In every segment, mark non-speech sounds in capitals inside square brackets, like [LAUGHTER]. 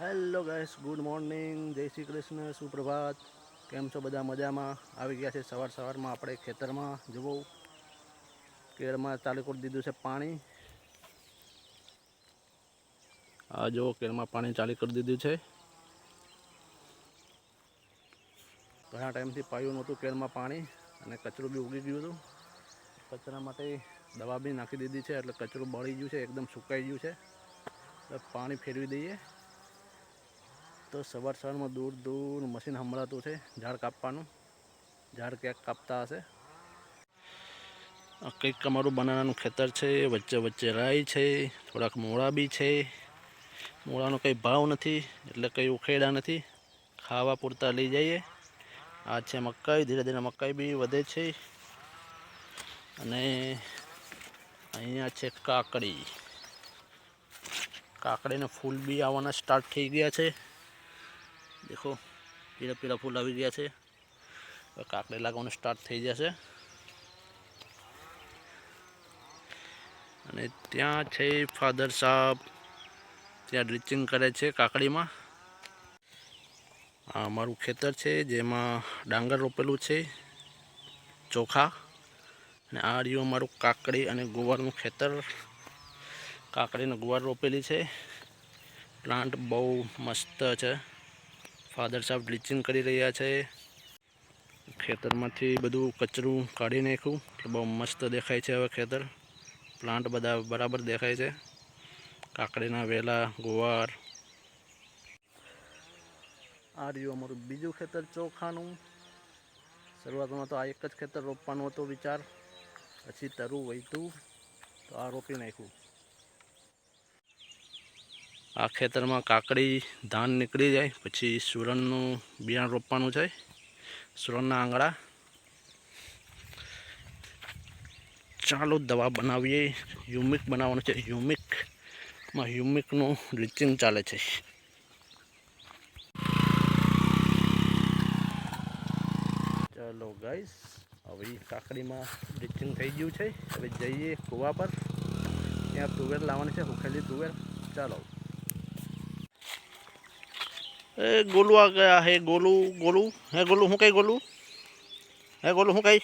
Hello guys, good morning. જય શ્રી કૃષ્ણ, સુપ્રભાત. કેમ છો બધા મજામાં? આવી ગયા છે સવાર સવારમાં આપણે ખેતરમાં. જુઓ, કેળમાં ચાલુ કરી દીધું છે પાણી. આ જુઓ, કેળમાં પાણી ચાલુ કરી દીધું છે. ઘણા ટાઈમથી પાયું નહોતું કેળમાં પાણી અને કચરું બી ઉગી ગયું હતું. કચરા માટે દવા બી નાખી દીધી છે એટલે કચરું બળી ગયું છે, એકદમ સુકાઈ ગયું છે. પાણી ફેરવી દઈએ. તો સવાર સવારમાં દૂર દૂર મશીન સંભળાતું છે, ઝાડ કાપવાનું. ઝાડ ક્યાંક કાપતા હશે. કંઈક અમારું બનાનાનું ખેતર છે, વચ્ચે વચ્ચે રાઈ છે, થોડાક મોળા બી છે. મોળાનો કંઈ ભાવ નથી, એટલે કંઈ ઉખેડા નથી. ખાવા પૂરતા લઈ જઈએ. આ છે મકાઈ, ધીરે ધીરે મકાઈ બી વધે છે. અને અહીંયા છે કાકડી. કાકડીના ફૂલ બી આવવાના સ્ટાર્ટ થઈ ગયા છે. દેખો, પીળા પીળા ફૂલ આવી ગયા છે. કાકડી લાગવાનું સ્ટાર્ટ થઈ જશે. અને ત્યાં છે ફાધર સાહેબ. ત્યાં ડ્રિચિંગ કરે છે કાકડીમાં. આ અમારું ખેતર છે, જેમાં ડાંગર રોપેલું છે. ચોખા. અને આ રહ્યું અમારું કાકડી અને ગુવારનું ખેતર. કાકડી ગુવાર રોપેલી છે. પ્લાન્ટ બહુ મસ્ત છે. ફાધર સાહેબ બ્લીચિંગ કરી રહ્યા છે. ખેતરમાંથી બધું કચરું કાઢી નાખ્યું. એટલે બહુ મસ્ત દેખાય છે હવે ખેતર. પ્લાન્ટ બધા બરાબર દેખાય છે. કાકડીના વેલા, ગુવાર. આ રહ્યું અમારું બીજું ખેતર ચોખાનું. શરૂઆતમાં તો આ એક જ ખેતર રોપવાનો હતો વિચાર. પછી તરું વહીતું તો આ રોપી નાખ્યું. આ ખેતરમાં કાકડી, ધાન નીકળી જાય, પછી સુરણનું બિયાણ રોપવાનું છે, સુરણના આંગળા. ચાલો દવા બનાવીએ હ્યુમિક બનાવવાનું છે હ્યુમિકમાં હ્યુમિકનું બ્લીચિંગ ચાલે છે. ચાલો ગાઈસ હવે કાકડીમાં બ્લીચિંગ થઈ ગયું છે, હવે જઈએ કૂવા પર. ત્યાં તુવેર લાવવાની છે, હુખેલી તુવેર. ચાલો. એ ગોલુ આ ગયા હે ગોલું ગોલું? હે ગોલું હું કઈ ગોલું? હે ગોલું હું કઈ?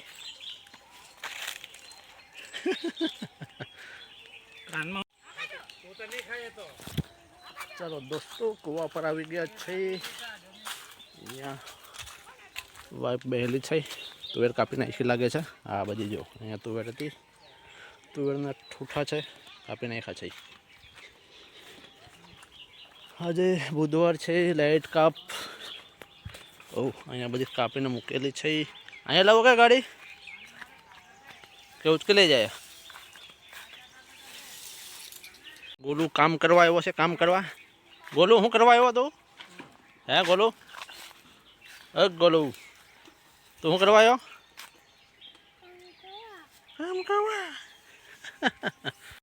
ચાલો દોસ્તો કુવા પર આવી ગયા છે. અહીંયા વાઇફ બેહેલી છે. તુવેર કાપી નાખી લાગે છે. આ બધી જો અહીંયા તુવેર હતી. તુવેરના ઠૂઠા છે. કાપી નાખ્યા છે. આજે બુધવાર છે લાઇટ કાપ. ઓ અહીંયા બધી કાપીને મૂકેલી છે. અહીંયા લાવો કે ગાડી? કે ઉચકી લઈ જાય? ગોલું કામ કરવા આવ્યો છે કામ કરવા? ગોલું હું કરવા આવ્યો તું? હે ગોલું? અ ગોલું. તું શું કરવા આવ્યો? કામ કરવા. [LAUGHS]